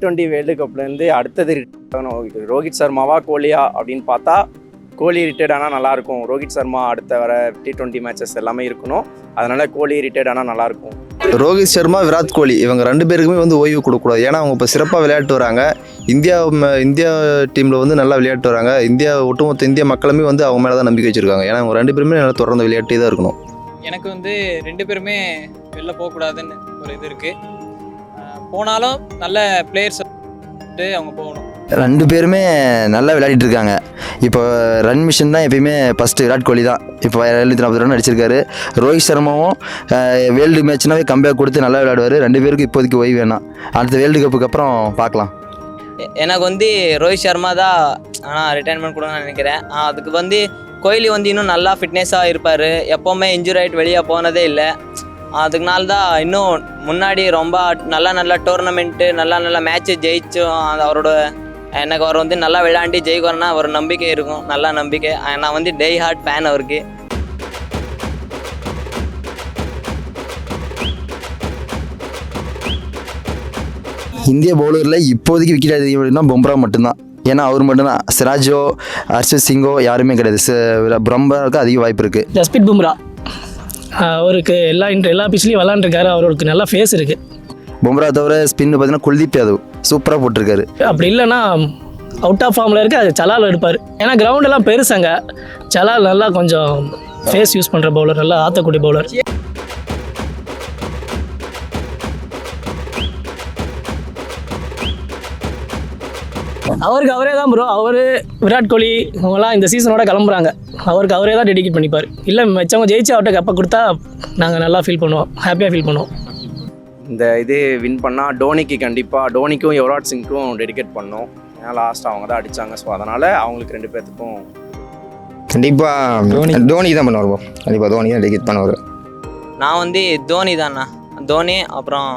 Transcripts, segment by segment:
Twenty world கப்லேருந்து அடுத்தது ரோஹித். சர்மாவா கோலியா அப்படின்னு பார்த்தா கோலி ரிட்டையர்ட் ஆனால் நல்லாயிருக்கும் ரோஹித் சர்மா அடுத்த வர டி டுவெண்ட்டி மேட்சஸ் எல்லாமே இருக்கணும். அதனால கோலி ரிட்டையர்ட் ஆனால் நல்லாயிருக்கும் ரோஹித் சர்மா விராட் கோலி இவங்க ரெண்டு பேருக்குமே வந்து ஓய்வு கொடுக்கக்கூடாது ஏன்னா அவங்க இப்போ சிறப்பாக விளையாட்டு வராங்க. இந்தியா ம- இந்தியா டீமில் வந்து நல்லா விளையாட்டு வராங்க. இந்தியா ஒட்டுமொத்த இந்திய மக்களுமே வந்து அவங்க மேலே தான் நம்பிக்கை வச்சிருக்காங்க. ஏன்னா அவங்க ரெண்டு பேருமே நல்லா தொடர்ந்து விளையாட்டே தான் இருக்கணும். எனக்கு வந்து ரெண்டு பேருமே வெளில போகக்கூடாதுன்னு ஒரு இது இருக்குது போனாலும் நல்ல பிளேயர்ஸ் அவங்க போகணும். ரெண்டு பேருமே நல்லா விளையாடிட்டு இருக்காங்க. இப்போ ரன் மிஷன் தான் எப்பயுமே ஃபஸ்ட்டு விராட் கோலி தான். இப்போ எழுநூற்றி நாற்பது ரன் அடிச்சிருக்காரு. ரோஹித் சர்மாவும் வேர்ல்டு மேட்ச்னாவே கம்பேக் கொடுத்து நல்லா விளையாடுவார். ரெண்டு பேருக்கும் இப்போதைக்கு ஓய்வு வேணாம். அடுத்த வேர்ல்டு கப்புக்கு அப்புறம் பார்க்கலாம். எனக்கு வந்து ரோஹித் சர்மா தான் ஆனால் ரிட்டைர்மெண்ட் கொடுங்கன்னு நினைக்கிறேன். அதுக்கு வந்து கோஹ்லி வந்து இன்னும் நல்லா ஃபிட்னஸாக இருப்பார். எப்போவுமே இன்ஜுரி ஆகிட்டு வெளியே போனதே இல்லை. அதுக்குனால தான் இன்னும் முன்னாடி ரொம்ப நல்ல நல்ல டோர்னமெண்ட்டு நல்ல நல்ல மேட்ச்சு ஜெயிச்சோம். அது அவரோட எனக்கு அவர் வந்து நல்லா விளையாண்டு ஜெயிக்கிறோன்னா ஒரு நம்பிக்கை இருக்கும். நல்ல நம்பிக்கை. நான் வந்து டெய் ஹார்ட் ஃபேன் அவருக்கு. இந்திய பவுலரில் இப்போதைக்கு விக்கெட் அதிகம் பொம்ரா மட்டும்தான். ஏன்னா அவர் மட்டும்தான். சிராஜோ ஹர்ஷத் சிங்கோ யாருமே கிடையாது. பிரம்ராவுக்கு அதிக வாய்ப்பு இருக்குது ஜஸ்பித் பும்ரா அவருக்கு எல்லா இன்ட்ர எல்லா பிச்சிலையும் விளாண்டுருக்காரு. அவருக்கு நல்ல ஃபேஸ் இருக்குது பொம்ரா தவிர ஸ்பின் பார்த்தீங்கன்னா குல்தீப் யாதவ். சூப்பராக போட்டிருக்காரு. அப்படி இல்லைன்னா அவுட் ஆஃப் ஃபார்மில் இருக்க அது சலால் எடுப்பார். ஏன்னா கிரவுண்ட் எல்லாம் பெருசாங்க. சலால் நல்லா கொஞ்சம் ஃபேஸ் யூஸ் பண்ணுற பவுலர் நல்லா ஆத்தக்கூடிய பவுலர் அவருக்கு அவரே தான் ப்ரோ அவர் விராட் கோலி இவங்கெல்லாம் இந்த சீசனோட கிளம்புறாங்க. அவருக்கு அவரே தான் டெடிகேட் பண்ணிப்பார். இல்லை மிச்சவங்க ஜெயிச்சு அவர்கிட்ட கப்பை கொடுத்தா நாங்கள் நல்லா ஃபீல் பண்ணுவோம். ஹாப்பியாக ஃபீல் பண்ணுவோம். இந்த இது வின் பண்ணால் டோனிக்கு கண்டிப்பாக டோனிக்கும் யுவராஜ் சிங்க்கும் டெடிகேட் பண்ணோம். ஏன்னா லாஸ்ட் அவங்க தான் அடித்தாங்க ஸோ அதனால் அவங்களுக்கு ரெண்டு பேர்த்துக்கும் கண்டிப்பாக தோனி. தான் பண்ணுவார் bro. கண்டிப்பாக தோனி தான் டிக்கெட் பண்ணுவார். நான் வந்து தோனி தான்ண்ணா தோனி அப்புறம்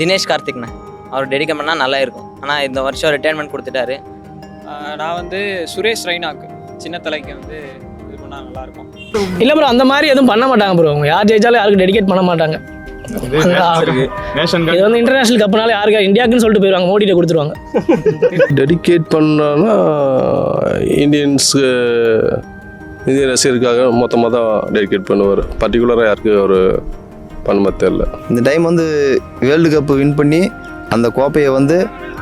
தினேஷ் கார்த்திக்ண்ணா. அவர் டெடிகேட் பண்ணால் நல்லா இருக்கும். ஆனால் இந்த வருஷம் ரிட்டையர்மெண்ட் கொடுத்துட்டாரு. நான் வந்து சுரேஷ் ரெய்னாக்கு சின்ன தலைக்கு வந்து இது பண்ணால் நல்லாயிருக்கும் இல்லை ப்ரோ அந்த மாதிரி எதுவும் பண்ண மாட்டாங்க ப்ரோ அவங்க யார் ஜெயிச்சாலும் யாருக்கு டெடிகேட் பண்ண மாட்டாங்க. இது வந்து இன்டர்நேஷனல் கப்னால யாருக்கு இந்தியாவுக்குன்னு சொல்லிட்டு போயிடுவாங்க மோடிட்ட கொடுத்துருவாங்க. டெடிகேட் பண்ணான்னா இந்தியன்ஸு இந்திய ரசிகருக்காக மொத்தமாக தான் டெடிகேட் பண்ணுவார். பர்டிகுலராக யாருக்கு ஒரு பண்ண தெரில இந்த டைம் வந்து வேர்ல்டு கப் வின் பண்ணி அந்த கோப்பையை வந்து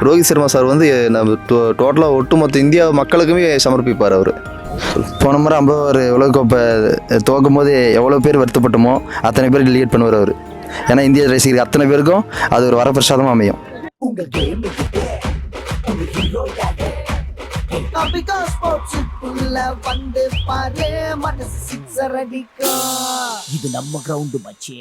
ரோஹித் சர்மா சார் வந்து நம்ம டோட்டலாக ஒட்டுமொத்த இந்தியா மக்களுக்குமே சமர்ப்பிப்பார் அவர். போன முறை ஐம்பது ஒரு உலகக்கோப்பை துவக்கும் போது எவ்வளோ பேர் வருத்தப்பட்டோமோ அத்தனை பேர் டெலிகேட் பண்ணுவார் அவர். ஏன்னா இந்திய ரசிகர் அத்தனை பேருக்கும் அது ஒரு வரப்பிரசாதமாக அமையும். இது நம்ம கிரவுண்டு மச்சே